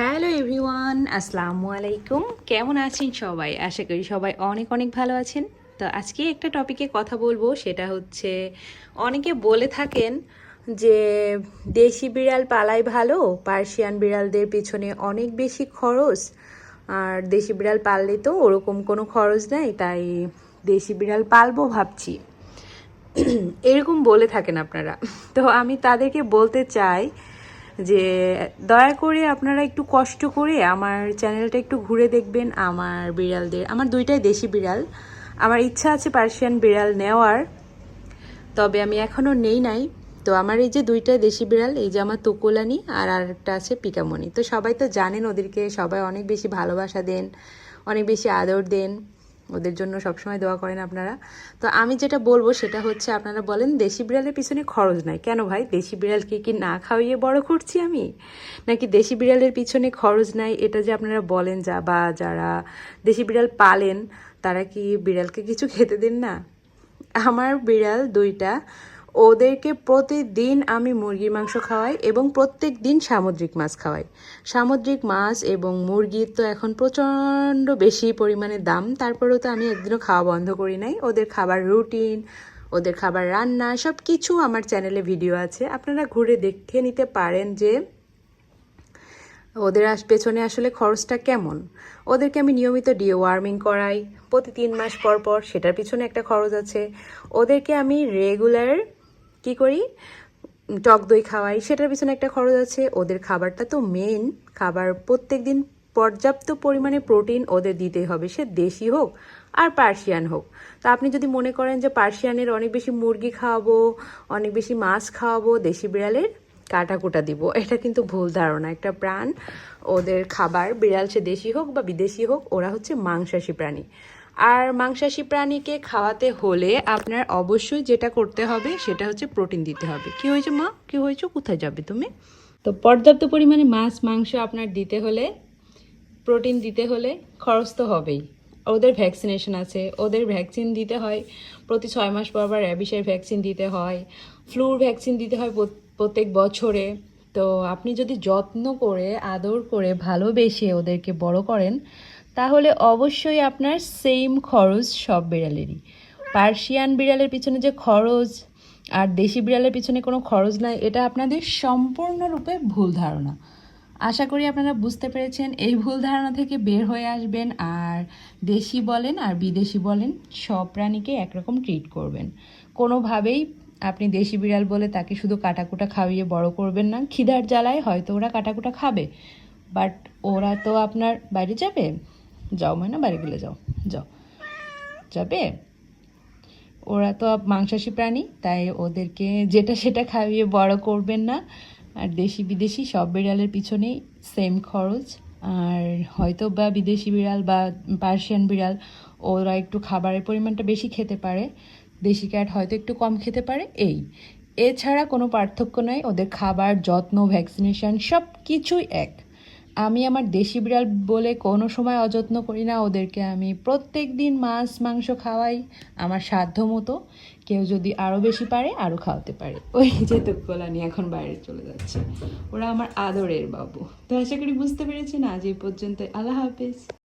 Hello everyone, আসসালামু আলাইকুম। কেমন আছেন সবাই? আশা করি সবাই অনেক অনেক ভালো আছেন। তো আজকে একটা টপিকে কথা বলব, সেটা হচ্ছে অনেকে বলে থাকেন যে দেশি বিড়াল পালাই ভালো, পার্সিয়ান বিড়ালদের পিছনে অনেক বেশি খরচ, আর দেশি বিড়াল পাললে তো ওরকম কোনো খরচ নেই, তাই দেশি বিড়াল পালবো ভাবছি। এরকম বলে থাকেন আপনারা। তো আমি তাদেরকে বলতে চাই যে দয়া করে আপনারা একটু কষ্ট করে আমার চ্যানেলটা একটু ঘুরে দেখবেন আমার বিড়ালদের, আমার দুইটাই দেশি বিড়াল। আমার ইচ্ছা আছে পার্সিয়ান বিড়াল নেওয়ার, তবে আমি এখনও নেই নাই। তো আমার এই যে দুইটা দেশি বিড়াল, এই যে আমার তুকুলানি আর আরেকটা আছে পিকামণি তো সবাই তো জানেন ওদেরকে, সবাই অনেক বেশি ভালোবাসা দেন, অনেক বেশি আদর দেন। ওদের জন্য সবসময় দোয়া করেন আপনারা। তো আমি যেটা বলব সেটা হচ্ছে, আপনারা বলেন দেশি বিড়ালের পিছনে খরচ নাই। কেন ভাই? দেশি বিড়ালকে কি না খাওয়িয়ে বড় করছি আমি? নাকি দেশি বিড়ালের পিছনে খরচ নাই? এটা যে আপনারা বলেন যা, বা যারা দেশি বিড়াল পালেন, তারা কি বিড়ালকে কিছু খেতে দেন না? আমার বিড়াল দুইটা ওদেরকে প্রতিদিন আমি মুরগির মাংস খাওয়াই এবং প্রত্যেক দিন সামুদ্রিক মাছ খাওয়াই। সামুদ্রিক মাছ এবং মুরগির তো এখন প্রচণ্ড বেশি পরিমাণে দাম, তারপরেও তো আমি একদিনও খাওয়া বন্ধ করি নাই। ওদের খাবার রুটিন, ওদের খাবার রান্না সব কিছু আমার চ্যানেলে ভিডিও আছে। আপনারা ঘুরে দেখে নিতে পারেন যে ওদের আস, পেছনে আসলে খরচটা কেমন। ওদেরকে আমি নিয়মিত ডিওয়ার্মিং করাই। প্রতি তিন মাস পর পর সেটার পিছনে একটা খরচ আছে। ওদেরকে আমি রেগুলার কি করি? টক দই খাওয়াই। সেটার পিছনে একটা খরচ আছে। ওদের খাবারটা তো মেন খাবার প্রত্যেক দিন পর্যাপ্ত পরিমাণে প্রোটিন ওদের দিতে হবে। সে দেশি হোক আর পার্সিয়ান হোক। তা আপনি যদি মনে করেন যে পার্সিয়ানের অনেক বেশি মুরগি খাওয়াবো, অনেক বেশি মাছ খাওয়াবো দেশি বিড়ালের কাটা কুটা দিব। এটা কিন্তু ভুল ধারণা। একটা প্রাণ, ওদের খাবার, বিড়াল সে দেশি হোক বা বিদেশি হোক, ওরা হচ্ছে মাংসাশী প্রাণী। আর মাংসাশী প্রাণীকে খাওয়াতে হলে আপনার অবশ্যই যেটা করতে হবে, সেটা হচ্ছে প্রোটিন দিতে হবে। কি হয়েছে মা? কি হয়েছে? কোথায় যাবে তুমি? তো পর্যাপ্ত পরিমাণে মাছ, মাংস আপনার দিতে হলে, প্রোটিন দিতে হলে খরচ তো হবেই। ওদের ভ্যাকসিনেশন আছে, ওদের ভ্যাকসিন দিতে হয়, প্রতি ছয় মাস পর পর র্যাবিসের ভ্যাকসিন দিতে হয় ফ্লুর ভ্যাকসিন দিতে হয় প্রত- প্রত্যেক বছরে। তো আপনি যদি যত্ন করে, আদর করে, ভালোবেসে ওদেরকে বড় করেন, তাহলে অবশ্যই আপনার সেম খরচ সব বিড়ালেরই। পার্সিয়ান বিড়ালের পিছনে যে খরচ আর দেশি বিড়ালের পিছনে কোনো খরচ নাই, এটা আপনাদের সম্পূর্ণরূপে ভুল ধারণা। আশা করি আপনারা বুঝতে পেরেছেন, এই ভুল ধারণা থেকে বের হয়ে আসবেন আর দেশি বলেন আর বিদেশি বলেন, সব প্রাণীকে একরকম ট্রিট করবেন। কোনোভাবেই আপনি দেশি বিড়াল বলে তাকে শুধু কাটাকুটা খাইয়ে বড় করবেন না, খিদার জ্বালায় হয়তো ওরা কাটাকুটা খাবে। বাট ওরা তো আপনার বাইরে যাবে। যাও মানে বাইরে গেলে যাও। যাও। যাবে? ওরা তো মাংসাশী প্রাণী, তাই ওদেরকে যেটা সেটা খাইয়ে বড় করবেন না। আর দেশি বিদেশি সব বিড়ালের পিছনেই সেম খরচ। আর হয়তো বা বিদেশি বিড়াল বা পার্সিয়ান বিড়াল, ওরা একটু খাবারের পরিমাণটা বেশি খেতে পারে। দেশি ক্যাট হয়তো একটু কম খেতে পারে, এই। এছাড়া কোনো পার্থক্য নয় ওদের খাবার, যত্ন ভ্যাকসিনেশন সব কিছুই এক। আমি আমার দেশি বিড়াল বলে কোনো সময় অযত্ন করি না। ওদেরকে আমি প্রত্যেক দিন মাছ, মাংস খাওয়াই আমার সাধ্য মতো। কেউ যদি আরও বেশি পারে আরও খাওয়াতে পারে। ওই যে তুকলা নিয়ে এখন বাইরে চলে যাচ্ছে। ওরা আমার আদরের বাবু। তো আশা করি বুঝতে পেরেছেন। আজ এই পর্যন্ত আল্লাহ হাফেজ।